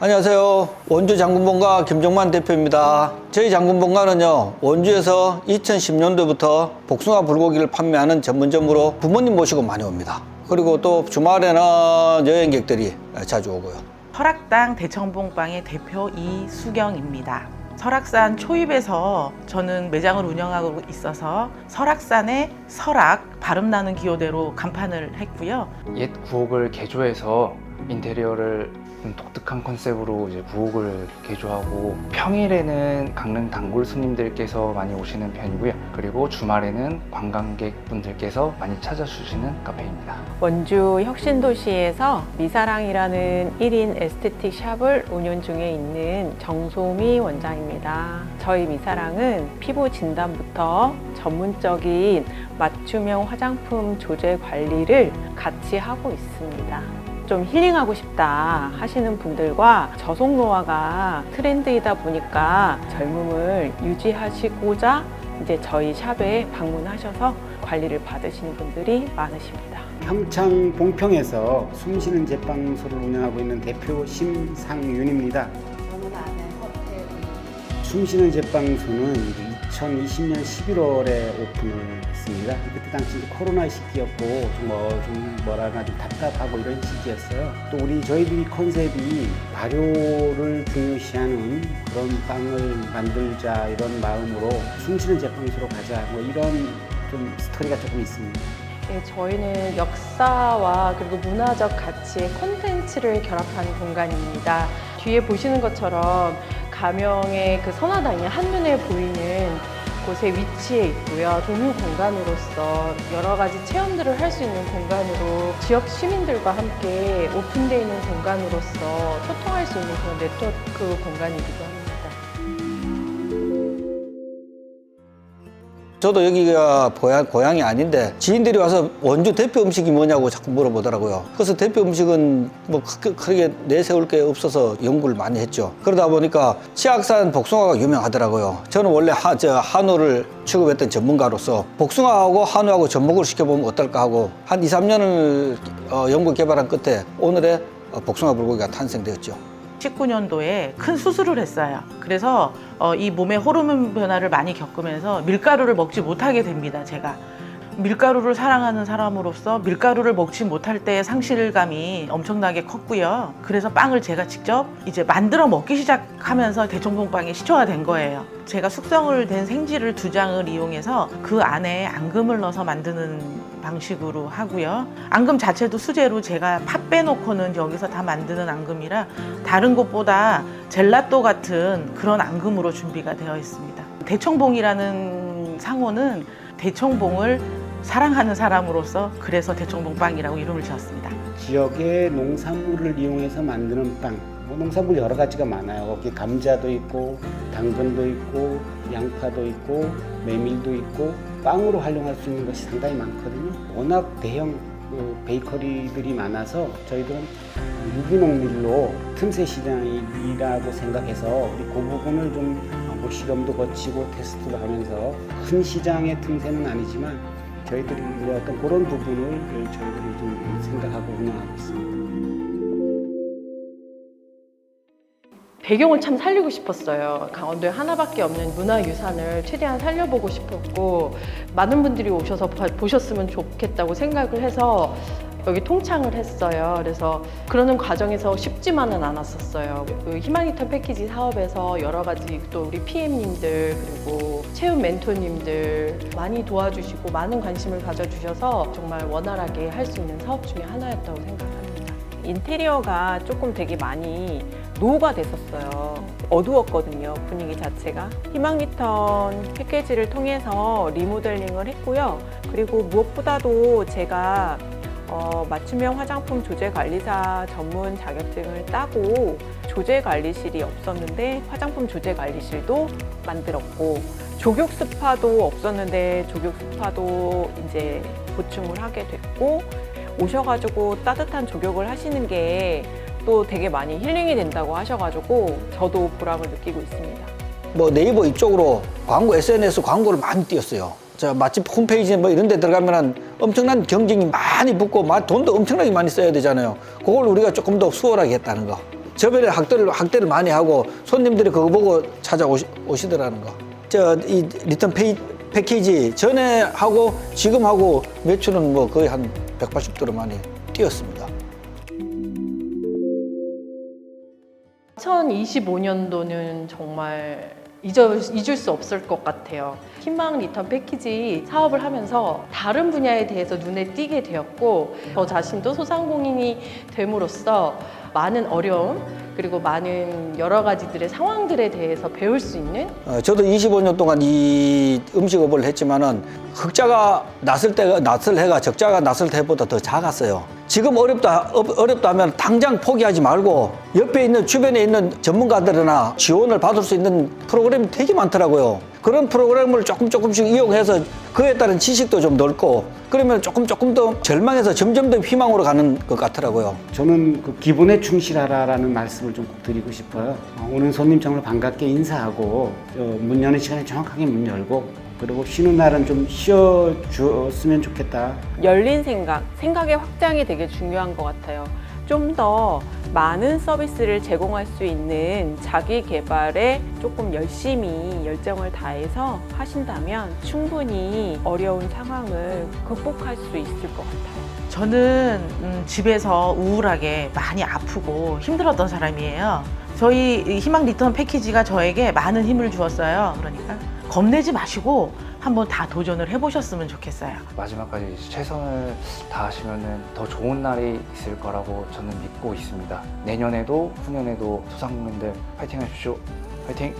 안녕하세요. 원주 장군본가 김종만 대표입니다. 저희 장군본가는요, 원주에서 2010년도부터 복숭아 불고기를 판매하는 전문점으로 부모님 모시고 많이 옵니다. 그리고 또 주말에는 여행객들이 자주 오고요. 설악당 대청봉빵의 대표 이수경입니다. 설악산 초입에서 저는 매장을 운영하고 있어서 설악산의 설악 발음 나는 기호대로 간판을 했고요. 옛 구옥을 개조해서 인테리어를 좀 독특한 컨셉으로 이제 구옥을 개조하고 평일에는 강릉 단골 손님들께서 많이 오시는 편이고요. 그리고 주말에는 관광객분들께서 많이 찾아주시는 카페입니다. 원주 혁신도시에서 미사랑이라는 1인 에스테틱 샵을 운영 중에 있는 정소미 원장입니다. 저희 미사랑은 피부 진단부터 전문적인 맞춤형 화장품 조제 관리를 같이 하고 있습니다. 좀 힐링하고 싶다 하시는 분들과 저속 노화가 트렌드이다 보니까 젊음을 유지하시고자 이제 저희 샵에 방문하셔서 관리를 받으시는 분들이 많으십니다. 평창 봉평에서 숨쉬는 제빵소를 운영하고 있는 대표 심상윤입니다. 숨쉬는 제빵소는 2020년 11월에 오픈을 했습니다. 그때 당시 코로나 시기였고 좀뭐좀 뭐라나 좀 답답하고 이런 시기였어요. 또 우리 저희들이 컨셉이 발효를 중요시하는 그런 빵을 만들자 이런 마음으로 숨쉬는 제빵소로 가자 뭐 이런 좀 스토리가 조금 있습니다. 네, 저희는 역사와 그리고 문화적 가치의 콘텐츠를 결합한 공간입니다. 뒤에 보시는 것처럼 가명의 그 선화당이 한눈에 보이는 곳에 위치해 있고요. 공유 공간으로서 여러 가지 체험들을 할 수 있는 공간으로 지역 시민들과 함께 오픈되어 있는 공간으로서 소통할 수 있는 그런 네트워크 공간이기도 합니다. 저도 여기가 고향, 고향이 아닌데 지인들이 와서 원주 대표 음식이 뭐냐고 자꾸 물어보더라고요. 그래서 대표 음식은 뭐 크게, 크게 내세울 게 없어서 연구를 많이 했죠. 그러다 보니까 치악산 복숭아가 유명하더라고요. 저는 원래 하, 저 한우를 취급했던 전문가로서 복숭아하고 한우하고 접목을 시켜보면 어떨까 하고 한 2, 3년을 어, 연구 개발한 끝에 오늘의 어, 복숭아 불고기가 탄생되었죠. 19년도에 큰 수술을 했어요. 그래서 어, 이 몸의 호르몬 변화를 많이 겪으면서 밀가루를 먹지 못하게 됩니다. 제가 밀가루를 사랑하는 사람으로서 밀가루를 먹지 못할 때의 상실감이 엄청나게 컸고요. 그래서 빵을 제가 직접 이제 만들어 먹기 시작하면서 대청봉빵이 시초가 된 거예요. 제가 숙성을 된 생지를 두 장을 이용해서 그 안에 앙금을 넣어서 만드는 방식으로 하고요. 앙금 자체도 수제로 제가 팥 빼놓고는 여기서 다 만드는 앙금이라 다른 곳보다 젤라또 같은 그런 앙금으로 준비가 되어 있습니다. 대청봉이라는 상호는 대청봉을 사랑하는 사람으로서 그래서 대청봉빵이라고 이름을 지었습니다. 지역의 농산물을 이용해서 만드는 빵. 뭐 농산물 여러 가지가 많아요. 거기 감자도 있고, 당근도 있고, 양파도 있고, 메밀도 있고, 빵으로 활용할 수 있는 것이 상당히 많거든요. 워낙 대형 그 베이커리들이 많아서 저희들은 유기농 밀로 틈새 시장이라고 생각해서 우리 그 부분을 좀뭐 실험도 거치고 테스트도 하면서 큰 시장의 틈새는 아니지만 저희들이 이제 어떤 그런 부분을 저희들이 좀 생각하고 운영하고 있습니다. 배경을 참 살리고 싶었어요. 강원도에 하나밖에 없는 문화유산을 최대한 살려보고 싶었고 많은 분들이 오셔서 봐- 보셨으면 좋겠다고 생각을 해서 여기 통창을 했어요. 그래서 그러는 과정에서 쉽지만은 않았었어요. 그 히마니터 패키지 사업에서 여러 가지 또 우리 PM님들 그리고 체험 멘토님들 많이 도와주시고 많은 관심을 가져주셔서 정말 원활하게 할 수 있는 사업 중에 하나였다고 생각합니다. 인테리어가 조금 되게 많이 노후가 됐었어요. 어두웠거든요, 분위기 자체가. 희망리턴 패키지를 통해서 리모델링을 했고요. 그리고 무엇보다도 제가 어, 맞춤형 화장품 조제 관리사 전문 자격증을 따고 조제 관리실이 없었는데 화장품 조제 관리실도 만들었고 조격 스파도 없었는데 조격 스파도 이제 보충을 하게 됐고 오셔가지고 따뜻한 조격을 하시는 게 또 되게 많이 힐링이 된다고 하셔가지고 저도 보람을 느끼고 있습니다. 뭐 네이버 이쪽으로 광고 SNS 광고를 많이 띄었어요. 저 맛집 홈페이지 뭐 이런 데 들어가면은 엄청난 경쟁이 많이 붙고 마- 돈도 엄청나게 많이 써야 되잖아요. 그걸 우리가 조금 더 수월하게 했다는 거. 저변에 확대를 확대를 많이 하고 손님들이 그거 보고 찾아오시더라는 거. 저 이 리턴 페이, 패키지 전에 하고 지금 하고 매출은 뭐 거의 한 180도로 많이 뛰었습니다. 2025년도는 정말 잊어, 잊을 수 없을 것 같아요. 희망 리턴 패키지 사업을 하면서 다른 분야에 대해서 눈에 띄게 되었고 저 자신도 소상공인이 됨으로써 많은 어려움 그리고 많은 여러 가지들의 상황들에 대해서 배울 수 있는 어, 저도 25년 동안 이 음식업을 했지만은 흑자가 났을 때가 났을 해가 적자가 났을 때보다 더 작았어요. 지금 어렵다 어- 어렵다 하면 당장 포기하지 말고 옆에 있는 주변에 있는 전문가들이나 지원을 받을 수 있는 프로그램이 되게 많더라고요. 그런 프로그램을 조금 조금씩 이용해서 그에 따른 지식도 좀 넓고 그러면 조금 조금 더 절망에서 점점 더 희망으로 가는 것 같더라고요. 저는 그 기본에 충실하라라는 말씀을 좀 꼭 드리고 싶어요. 어, 오는 손님 정말 반갑게 인사하고 어, 문 여는 시간에 정확하게 문 열고 그리고 쉬는 날은 좀 쉬어 주었으면 좋겠다. 열린 생각, 생각의 확장이 되게 중요한 것 같아요. 좀 더 많은 서비스를 제공할 수 있는 자기 개발에 조금 열심히 열정을 다해서 하신다면 충분히 어려운 상황을 극복할 수 있을 것 같아요. 저는 음, 집에서 우울하게 많이 아프고 힘들었던 사람이에요. 저희 이 희망 리턴 패키지가 저에게 많은 힘을 주었어요. 그러니까 겁내지 마시고 한번 다 도전을 해보셨으면 좋겠어요. 마지막까지 최선을 다하시면 더 좋은 날이 있을 거라고 저는 믿고 있습니다. 내년에도 후년에도 소상공인들 파이팅 하십시오. 파이팅!